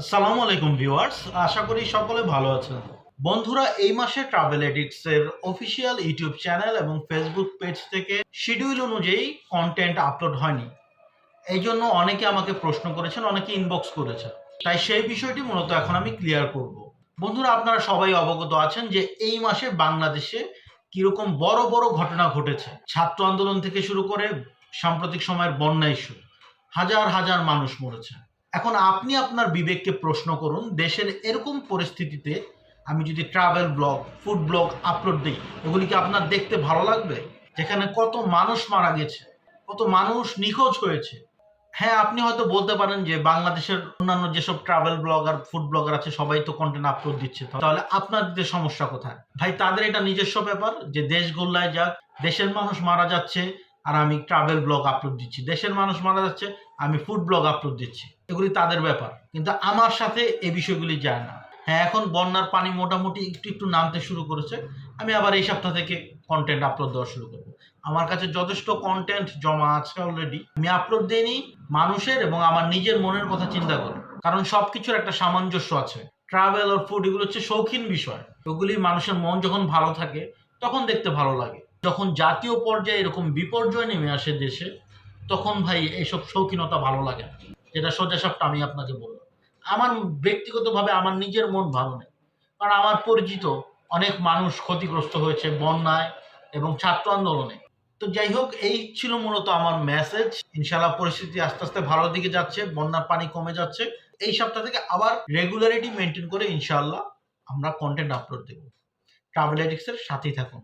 আসসালামু আলাইকুম ভিউয়ার্স, আশা করি সকলে ভালো আছেন। বন্ধুরা, এই মাসে ট্রাভেল এডিক্স এর অফিসিয়াল ইউটিউব চ্যানেল এবং ফেসবুক পেজ থেকে শিডিউল অনুযায়ী কন্টেন্ট আপলোড হয়নি। এই জন্য অনেকে আমাকে প্রশ্ন করেছেন, অনেকে ইনবক্স করেছেন। তাই সেই বিষয়টি মূলত এখন আমি ক্লিয়ার করব। বন্ধুরা, আপনারা সবাই অবগত আছেন যে এই মাসে বাংলাদেশে কীরকম বড় বড় ঘটনা ঘটেছে। ছাত্র আন্দোলন থেকে শুরু করে সাম্প্রতিক সময়ের বন্যা ইস্যু হাজার হাজার মানুষ মরেছে। এখন আপনি আপনার বিবেককে প্রশ্ন করুন, দেশের এরকম পরিস্থিতিতে আমি যদি travel blog food blog upload দিই, এগুলি কি আপনার দেখতে ভালো লাগবে? যেখানে কত মানুষ মারা গেছে, কত মানুষ নিখোঁজ হয়েছে। হ্যাঁ আপনি হয়তো বলতে পারেন যে বাংলাদেশের অন্যান্য যেসব ট্রাভেল ব্লগার ফুড ব্লগার আছে, সবাই তো কন্টেন্ট আপলোড দিচ্ছে। তাহলে আপনাদের সমস্যা কোথায়? ভাই, তাদের এটা নিজস্ব ব্যাপার যে দেশ গোল্লায় যাক, দেশের মানুষ মারা যাচ্ছে আর আমি ট্রাভেল ব্লগ আপলোড দিচ্ছি। দেশের মানুষ মারা যাচ্ছে, আমি ফুড ব্লগ আপলোড দিচ্ছি। এগুলি তাদের ব্যাপার, কিন্তু আমার সাথে এই বিষয়গুলি যায় না। হ্যাঁ এখন বন্যার পানি মোটামুটি একটু একটু নামতে শুরু করেছে, আমি আবার এই সপ্তাহ থেকে কন্টেন্ট আপলোড দেওয়া শুরু করব। আমার কাছে যথেষ্ট কন্টেন্ট জমা আছে অলরেডি আমি আপলোড দিইনি, মানুষের এবং আমার নিজের মনের কথা চিন্তা করে। কারণ সব কিছুর একটা সামঞ্জস্য আছে। ট্রাভেল আর ফুড এগুলো হচ্ছে শৌখিন বিষয়। ওগুলি মানুষের মন যখন ভালো থাকে, তখন দেখতে ভালো লাগে। যখন জাতীয় পর্যায়ে এরকম বিপর্যয় নেমে আসে দেশে, তখন ভাই এইসব শৌখিনতা ভালো লাগে না। যেটা সোজা সাপটা আমি আপনাকে বললাম। আমার ব্যক্তিগতভাবে আমার নিজের মন ভালো নেই। কারণ আমার পরিচিত অনেক মানুষ ক্ষতিগ্রস্ত হয়েছে বন্যায় এবং ছাত্র আন্দোলনে। তো যাই হোক, এই ছিল মূলত আমার মেসেজ ইনশাল্লাহ পরিস্থিতি আস্তে আস্তে ভালো দিকে যাচ্ছে, বন্যার পানি কমে যাচ্ছে। এই সপ্তাহ থেকে আবার রেগুলারিটি মেনটেন করে ইনশাল্লাহ আমরা কন্টেন্ট আপলোড দেব। ট্রাভেল এডিক্সের সাথেই থাকুন।